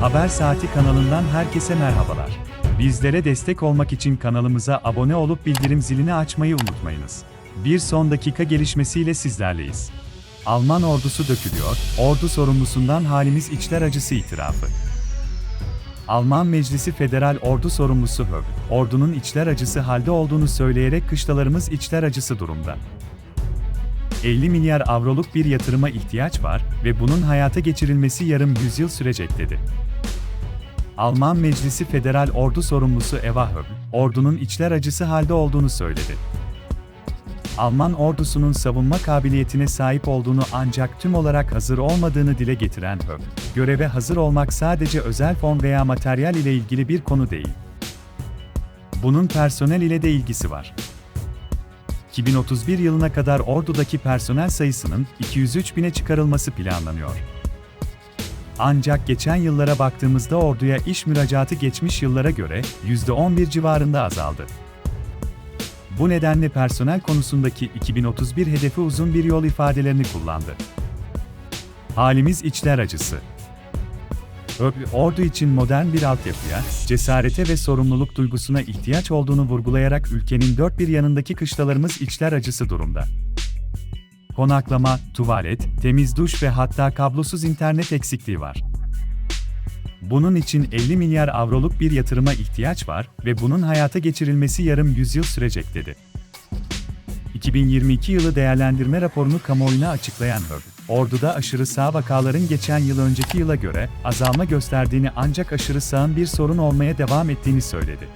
Haber Saati kanalından herkese merhabalar. Bizlere destek olmak için kanalımıza abone olup bildirim zilini açmayı unutmayınız. Bir son dakika gelişmesiyle sizlerleyiz. Alman ordusu dökülüyor, ordu sorumlusundan halimiz içler acısı itirafı. Alman Meclisi Federal Ordu sorumlusu Höb, ordunun içler acısı halde olduğunu söyleyerek kışlalarımız içler acısı durumda. 50 milyar avroluk bir yatırıma ihtiyaç var ve bunun hayata geçirilmesi yarım yüzyıl sürecek dedi. Alman Meclisi Federal Ordu sorumlusu Eva Höb, ordunun içler acısı halde olduğunu söyledi. Alman ordusunun savunma kabiliyetine sahip olduğunu ancak tüm olarak hazır olmadığını dile getiren Höb, göreve hazır olmak sadece özel fon veya materyal ile ilgili bir konu değil. Bunun personel ile de ilgisi var. 2031 yılına kadar ordudaki personel sayısının 203 bine çıkarılması planlanıyor. Ancak geçen yıllara baktığımızda orduya iş müracaatı geçmiş yıllara göre %11 civarında azaldı. Bu nedenle personel konusundaki 2031 hedefi uzun bir yol ifadelerini kullandı. Halimiz içler acısı. Ordu için modern bir altyapıya, cesarete ve sorumluluk duygusuna ihtiyaç olduğunu vurgulayarak ülkenin dört bir yanındaki kışlalarımız içler acısı durumda. Konaklama, tuvalet, temiz duş ve hatta kablosuz internet eksikliği var. Bunun için 50 milyar avroluk bir yatırıma ihtiyaç var ve bunun hayata geçirilmesi yarım yüzyıl sürecek dedi. 2022 yılı değerlendirme raporunu kamuoyuna açıklayan Höb, orduda aşırı sağ vakaların geçen yıl önceki yıla göre azalma gösterdiğini ancak aşırı sağın bir sorun olmaya devam ettiğini söyledi.